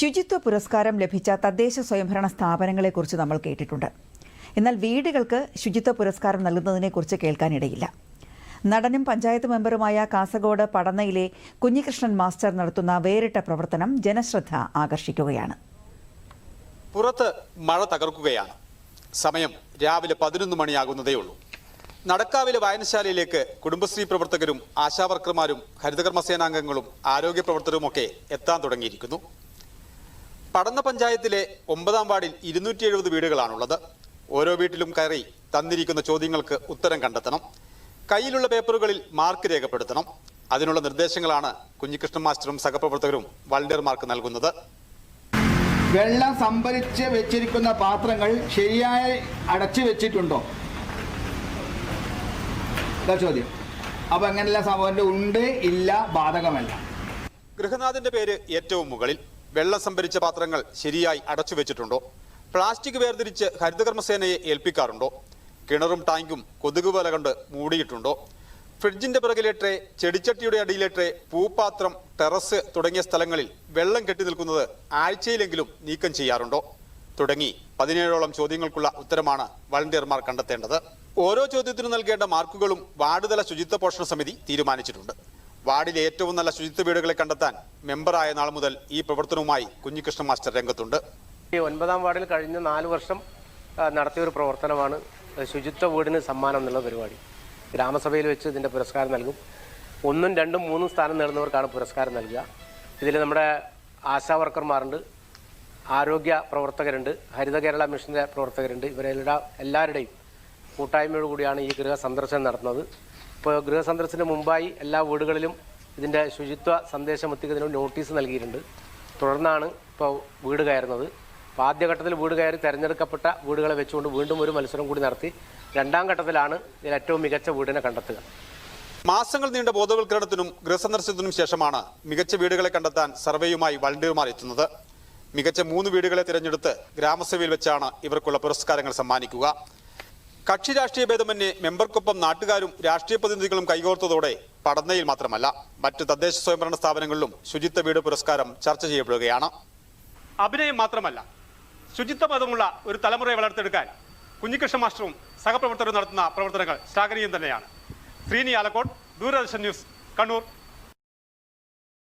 ശുചിത്വ പുരസ്കാരം ലഭിച്ച തദ്ദേശ സ്വയംഭരണ സ്ഥാപനങ്ങളെക്കുറിച്ച് നമ്മൾ കേട്ടിട്ടുണ്ട്. എന്നാൽ വീടുകൾക്ക് ശുചിത്വ പുരസ്കാരം നൽകുന്നതിനെക്കുറിച്ച് കേൾക്കാനിടയില്ല. നടനും പഞ്ചായത്ത് മെമ്പറുമായ കാസർഗോഡ് പടന്നയിലെ കുഞ്ഞികൃഷ്ണൻ മാസ്റ്റർ നടത്തുന്ന വേറിട്ട പ്രവർത്തനം ജനശ്രദ്ധ ആകർഷിക്കുകയാണ്. പുറത്ത് മഴ തകർക്കുകയാണ്. സമയം രാവിലെ പതിനൊന്ന് മണിയാകുന്നതേ ഉള്ളൂ. നടക്കാവിലെ വായനശാലയിലേക്ക് കുടുംബശ്രീ പ്രവർത്തകരും ആശാവർക്കർമാരും ഹരിതകർമ്മസേനാംഗങ്ങളും ആരോഗ്യ പ്രവർത്തകരുമൊക്കെ എത്താൻ തുടങ്ങിയിരിക്കുന്നു. പടന്ന പഞ്ചായത്തിലെ ഒമ്പതാം വാർഡിൽ ഇരുന്നൂറ്റി എഴുപത് വീടുകളാണുള്ളത്. ഓരോ വീട്ടിലും കയറി തന്നിരിക്കുന്ന ചോദ്യങ്ങൾക്ക് ഉത്തരം കണ്ടെത്തണം. കയ്യിലുള്ള പേപ്പറുകളിൽ മാർക്ക് രേഖപ്പെടുത്തണം. അതിനുള്ള നിർദ്ദേശങ്ങളാണ് കുഞ്ഞികൃഷ്ണൻ മാസ്റ്ററും സഹപ്രവർത്തകരും വളണ്ടിയർമാർക്ക് നൽകുന്നത്. വെള്ളം സംഭരിച്ച് വെച്ചിരിക്കുന്ന പാത്രങ്ങൾ ശരിയായി അടച്ചു വെച്ചിട്ടുണ്ടോ? ചോദ്യം. അപ്പൊ അങ്ങനെയുള്ള സംഭവം ഉണ്ട് ഇല്ല ബാധകമല്ല. ഗൃഹനാഥന്റെ പേര് ഏറ്റവും മുകളിൽ. വെള്ളം സംഭരിച്ച പാത്രങ്ങൾ ശരിയായി അടച്ചു വെച്ചിട്ടുണ്ടോ? പ്ലാസ്റ്റിക് വേർതിരിച്ച് ഹരിതകർമ്മസേനയെ ഏൽപ്പിക്കാറുണ്ടോ? കിണറും ടാങ്കും കൊതുക് വല കണ്ട് മൂടിയിട്ടുണ്ടോ? ഫ്രിഡ്ജിന്റെ പിറകിലെ ട്രേ ചെടിച്ചട്ടിയുടെ അടിയിലെ ട്രേ പൂപ്പാത്രം ടെറസ് തുടങ്ങിയ സ്ഥലങ്ങളിൽ വെള്ളം കെട്ടി നിൽക്കുന്നത് ആഴ്ചയിലെങ്കിലും നീക്കം ചെയ്യാറുണ്ടോ? തുടങ്ങി പതിനേഴോളം ചോദ്യങ്ങൾക്കുള്ള ഉത്തരമാണ് വളണ്ടിയർമാർ കണ്ടെത്തേണ്ടത്. ഓരോ ചോദ്യത്തിനും നൽകേണ്ട മാർക്കുകളും വാർഡുതല ശുചിത്വ പോഷണ സമിതി തീരുമാനിച്ചിട്ടുണ്ട്. വാർഡിലെ ഏറ്റവും നല്ല ശുചിത്വ വീടുകളെ കണ്ടെത്താൻ മെമ്പറായ നാൾ മുതൽ ഈ പ്രവർത്തനവുമായി കുഞ്ഞികൃഷ്ണ മാസ്റ്റർ രംഗത്തുണ്ട്. ഈ ഒൻപതാം വാർഡിൽ കഴിഞ്ഞ നാല് വർഷം നടത്തിയ ഒരു പ്രവർത്തനമാണ് ശുചിത്വ വീടിന് സമ്മാനം എന്നുള്ള പരിപാടി. ഗ്രാമസഭയിൽ വെച്ച് ഇതിന്റെ പുരസ്കാരം നൽകും. ഒന്നും രണ്ടും മൂന്നും സ്ഥാനം നേടുന്നവർക്കാണ് പുരസ്കാരം നൽകുക. ഇതിൽ നമ്മുടെ ആശാ വർക്കർമാരുണ്ട് ആരോഗ്യ പ്രവർത്തകരുണ്ട് ഹരിത കേരള മിഷന്റെ പ്രവർത്തകരുണ്ട്. ഇവരെല്ലാം എല്ലാവരുടെയും കൂട്ടായ്മയോടുകൂടിയാണ് ഈ ഗൃഹ സന്ദർശനം നടത്തുന്നത്. ഇപ്പോൾ ഗൃഹ സന്ദർശനത്തിന് മുമ്പായി എല്ലാ വീടുകളിലും ഇതിന്റെ ശുചിത്വ സന്ദേശം എത്തിക്കുന്നതിന് നോട്ടീസ് നൽകിയിട്ടുണ്ട്. തുടർന്നാണ് ഇപ്പോൾ വീട് കയറുന്നത്. അപ്പോൾ ആദ്യഘട്ടത്തിൽ വീട് കയറി തിരഞ്ഞെടുക്കപ്പെട്ട വീടുകളെ വെച്ചുകൊണ്ട് വീണ്ടും ഒരു മത്സരം കൂടി നടത്തി. രണ്ടാം ഘട്ടത്തിലാണ് ഇതിൽ ഏറ്റവും മികച്ച വീടിനെ കണ്ടെത്തുക. മാസങ്ങൾ നീണ്ട ബോധവൽക്കരണത്തിനും ഗൃഹസന്ദർശനത്തിനും ശേഷമാണ് മികച്ച വീടുകളെ കണ്ടെത്താൻ സർവേയുമായി വളണ്ടിയർമാർ എത്തുന്നത്. മികച്ച മൂന്ന് വീടുകളെ തിരഞ്ഞെടുത്ത് ഗ്രാമസഭയിൽ വെച്ചാണ് ഇവർക്കുള്ള പുരസ്കാരങ്ങൾ സമ്മാനിക്കുക. കക്ഷി രാഷ്ട്രീയ ഭേദമന്യേ മെമ്പർക്കൊപ്പം നാട്ടുകാരും രാഷ്ട്രീയ പ്രതിനിധികളും കൈകോർത്തതോടെ പടന്നയിൽ മാത്രമല്ല മറ്റ് തദ്ദേശ സ്വയംഭരണ സ്ഥാപനങ്ങളിലും ശുചിത്വ വീട് പുരസ്കാരം ചർച്ച ചെയ്യപ്പെടുകയാണ്. അഭിനയം മാത്രമല്ല ശുചിത്വ പദമുള്ള ഒരു തലമുറയെ വളർത്തെടുക്കാൻ കുഞ്ഞികൃഷ്ണ മാസ്റ്ററും സഹപ്രവർത്തകരും നടത്തുന്ന പ്രവർത്തനങ്ങൾ ശ്ലാഘനീയം തന്നെയാണ്. ശ്രീനി ആലക്കോട് ദൂരദർശൻ ന്യൂസ് കണ്ണൂർ.